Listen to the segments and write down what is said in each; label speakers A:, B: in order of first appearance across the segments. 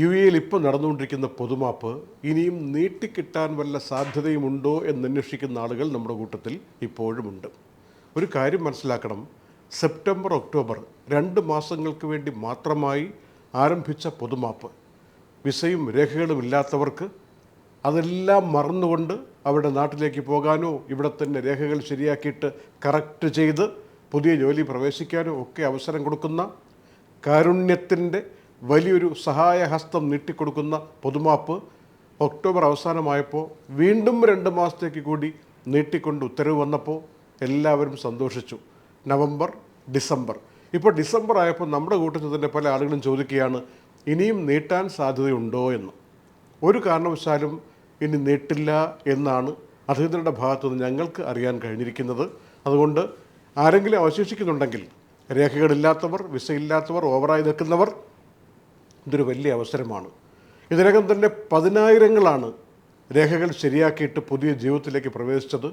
A: U എയിൽ ഇപ്പോൾ നടന്നുകൊണ്ടിരിക്കുന്ന പൊതുമാപ്പ് ഇനിയും നീട്ടിക്കിട്ടാൻ വല്ല സാധ്യതയുമുണ്ടോ എന്നന്വേഷിക്കുന്ന ആളുകൾ നമ്മുടെ കൂട്ടത്തിൽ ഇപ്പോഴുമുണ്ട്. ഒരു കാര്യം മനസ്സിലാക്കണം. സെപ്റ്റംബർ ഒക്ടോബർ രണ്ട് മാസങ്ങൾക്ക് വേണ്ടി മാത്രമായി ആരംഭിച്ച പൊതുമാപ്പ്. വിസയും രേഖകളും ഇല്ലാത്തവർക്ക് അതെല്ലാം മറന്നുകൊണ്ട് അവരുടെ നാട്ടിലേക്ക് പോകാനോ ഇവിടെ തന്നെ രേഖകൾ ശരിയാക്കിയിട്ട് കറക്റ്റ് ചെയ്ത് പുതിയ ജോലി പ്രവേശിക്കാനോ ഒക്കെ അവസരം കൊടുക്കുന്ന കാരുണ്യത്തിന്റെ വലിയൊരു സഹായഹസ്തം നീട്ടിക്കൊടുക്കുന്ന പൊതുമാപ്പ് ഒക്ടോബർ അവസാനമായപ്പോൾ വീണ്ടും രണ്ട് മാസത്തേക്ക് കൂടി നീട്ടിക്കൊണ്ട് ഉത്തരവ് വന്നപ്പോൾ എല്ലാവരും സന്തോഷിച്ചു. November December. ഇപ്പോൾ ഡിസംബർ ആയപ്പോൾ നമ്മുടെ കൂട്ടത്തിൽ തന്നെ പല ആളുകളും ചോദിക്കുകയാണ് ഇനിയും നീട്ടാൻ സാധ്യതയുണ്ടോ? എന്ന്. ഒരു കാരണവശാലും ഇനി നീട്ടില്ല എന്നാണ് അധികൃതരുടെ ഭാഗത്തു നിന്ന് ഞങ്ങൾക്ക് അറിയാൻ കഴിഞ്ഞിരിക്കുന്നത്. അതുകൊണ്ട് ആരെങ്കിലും അവശേഷിക്കുന്നുണ്ടെങ്കിൽ രേഖകളില്ലാത്തവർ വിസയില്ലാത്തവർ ഓവറായി നിൽക്കുന്നവർ ഇതൊരു വലിയ അവസരമാണ്. ഇതിനകം തന്നെ പതിനായിരങ്ങളാണ് രേഖകൾ ശരിയാക്കിയിട്ട് പുതിയ ജീവിതത്തിലേക്ക് പ്രവേശിച്ചത്.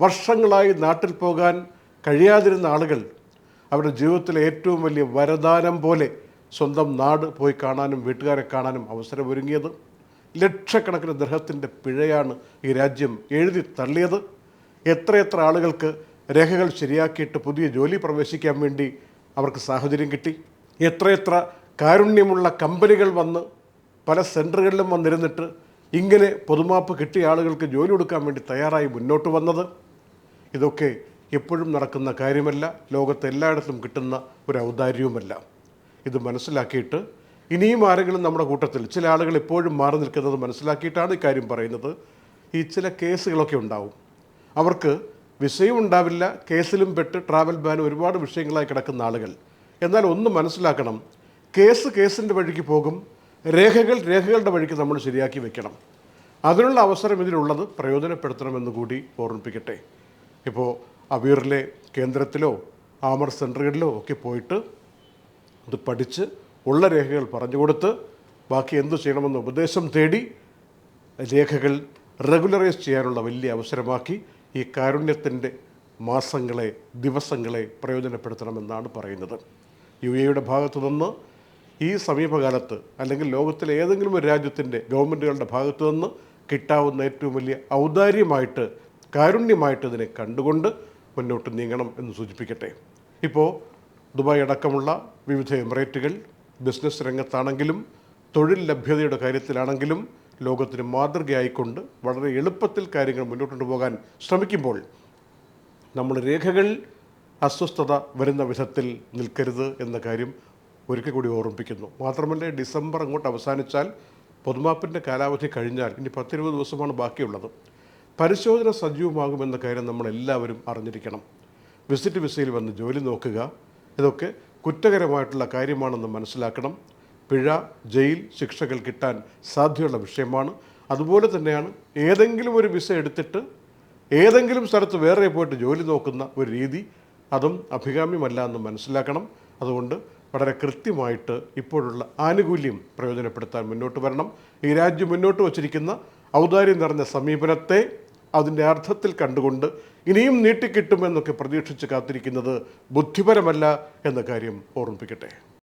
A: വർഷങ്ങളായി നാട്ടിൽ പോകാൻ കഴിയാതിരുന്ന ആളുകൾ അവരുടെ ജീവിതത്തിലെ ഏറ്റവും വലിയ വരദാനം പോലെ സ്വന്തം നാട് പോയി കാണാനും വീട്ടുകാരെ കാണാനും അവസരമൊരുങ്ങിയത്. ലക്ഷക്കണക്കിന് ഗ്രഹത്തിന്റെ പിഴയാണ് ഈ രാജ്യം എഴുതി തള്ളിയത്. എത്രയെത്ര ആളുകൾക്ക് രേഖകൾ ശരിയാക്കിയിട്ട് പുതിയ ജോലി പ്രവേശിക്കാൻ വേണ്ടി അവർക്ക് സാഹചര്യം കിട്ടി. എത്രയെത്ര കാരുണ്യമുള്ള കമ്പനികൾ വന്ന് പല സെന്ററുകളിലും വന്നിരുന്നിട്ട് ഇങ്ങനെ പൊതുമാപ്പ് കിട്ടിയ ആളുകൾക്ക് ജോലി കൊടുക്കാൻ വേണ്ടി തയ്യാറായി മുന്നോട്ട് വന്നത്. ഇതൊക്കെ എപ്പോഴും നടക്കുന്ന കാര്യമല്ല. ലോകത്ത് എല്ലായിടത്തും കിട്ടുന്ന ഒരു ഔദാര്യവുമല്ല. ഇത് മനസ്സിലാക്കിയിട്ട് ഇനിയും ആരെങ്കിലും നമ്മുടെ കൂട്ടത്തിൽ ചില ആളുകൾ എപ്പോഴും മാറി നിൽക്കുന്നത് മനസ്സിലാക്കിയിട്ടാണ് ഇക്കാര്യം പറയുന്നത്. ഈ ചില കേസുകളൊക്കെ ഉണ്ടാവും. അവർക്ക് വിസയും ഉണ്ടാവില്ല. കേസിലും പെട്ട് ട്രാവൽ ബാൻ ഒരുപാട് വിഷയങ്ങളായി കിടക്കുന്ന ആളുകൾ. എന്നാൽ ഒന്ന് മനസ്സിലാക്കണം. കേസ് കേസിന്റെ വഴിക്ക് പോകും. രേഖകൾ രേഖകളുടെ വഴിക്ക് നമ്മൾ ശരിയാക്കി വെക്കണം. അതിനുള്ള അവസരം ഇതിലുള്ളത് പ്രയോജനപ്പെടുത്തണമെന്ന് കൂടി ഓർമ്മിപ്പിക്കട്ടെ. ഇപ്പോൾ അവീറിലെ കേന്ദ്രത്തിലോ ആമർ സെന്ററുകളിലോ ഒക്കെ പോയിട്ട് അത് പഠിച്ച് ഉള്ള രേഖകൾ പറഞ്ഞു കൊടുത്ത് ബാക്കി എന്തു ചെയ്യണമെന്ന് ഉപദേശം തേടി രേഖകൾ റെഗുലറൈസ് ചെയ്യാനുള്ള വലിയ അവസരമാക്കി ഈ കാരുണ്യത്തിന്റെ മാസങ്ങളെ ദിവസങ്ങളെ പ്രയോജനപ്പെടുത്തണമെന്നാണ് പറയുന്നത്. യു എയുടെ ഭാഗത്തു നിന്ന് ഈ സമീപകാലത്ത് അല്ലെങ്കിൽ ലോകത്തിലെ ഏതെങ്കിലും ഒരു രാജ്യത്തിന്റെ ഗവൺമെന്റുകളുടെ ഭാഗത്തു നിന്ന് കിട്ടാവുന്ന ഏറ്റവും വലിയ ഔദാര്യമായിട്ട് കാരുണ്യമായിട്ട് ഇതിനെ കണ്ടുകൊണ്ട് മുന്നോട്ട് നീങ്ങണം എന്ന് സൂചിപ്പിക്കട്ടെ. ഇപ്പോൾ ദുബായ് അടക്കമുള്ള വിവിധ എമിറേറ്റുകൾ ബിസിനസ് രംഗത്താണെങ്കിലും തൊഴിൽ ലഭ്യതയുടെ കാര്യത്തിലാണെങ്കിലും ലോകത്തിന് മാതൃകയായിക്കൊണ്ട് വളരെ എളുപ്പത്തിൽ കാര്യങ്ങൾ മുന്നോട്ട് കൊണ്ടുപോകാൻ ശ്രമിക്കുമ്പോൾ നമ്മൾ രേഖകൾ അസ്വസ്ഥത വരുന്ന വിധത്തിൽ നിൽക്കരുത് എന്ന കാര്യം ഒരിക്കൽ കൂടി ഓർമ്മിപ്പിക്കുന്നു. മാത്രമല്ല ഡിസംബർ അങ്ങോട്ട് അവസാനിച്ചാൽ പൊതുമാപ്പിന്റെ കാലാവധി കഴിഞ്ഞാൽ ഇനി പത്തിരുപത് ദിവസമാണ് ബാക്കിയുള്ളത്. പരിശോധന സജീവമാകുമെന്ന കാര്യം നമ്മളെല്ലാവരും അറിഞ്ഞിരിക്കണം. വിസിറ്റ് വിസയിൽ വന്ന് ജോലി നോക്കുക. ഇതൊക്കെ കുറ്റകരമായിട്ടുള്ള കാര്യമാണെന്ന് മനസ്സിലാക്കണം. പിഴ ജയിൽ ശിക്ഷകൾ കിട്ടാൻ സാധ്യതയുള്ള വിഷയമാണ്. അതുപോലെ തന്നെയാണ് ഏതെങ്കിലും ഒരു വിസ എടുത്തിട്ട് ഏതെങ്കിലും സ്ഥലത്ത് വേറെ പോയിട്ട് ജോലി നോക്കുന്ന ഒരു രീതി അതും അഭികാമ്യമല്ല എന്ന് മനസ്സിലാക്കണം. അതുകൊണ്ട് വളരെ കൃത്യമായിട്ട് ഇപ്പോഴുള്ള ആനുകൂല്യം പ്രയോജനപ്പെടുത്താൻ മുന്നോട്ട് വരണം. ഈ രാജ്യം മുന്നോട്ട് വച്ചിരിക്കുന്ന ഔദാര്യം നിറഞ്ഞ സമീപനത്തെ അതിന്റെ അർത്ഥത്തിൽ കണ്ടുകൊണ്ട് ഇനിയും നീട്ടിക്കിട്ടുമെന്നൊക്കെ പ്രതീക്ഷിച്ച് കാത്തിരിക്കുന്നത് ബുദ്ധിപരമല്ല എന്ന കാര്യം ഓർമ്മിപ്പിക്കട്ടെ.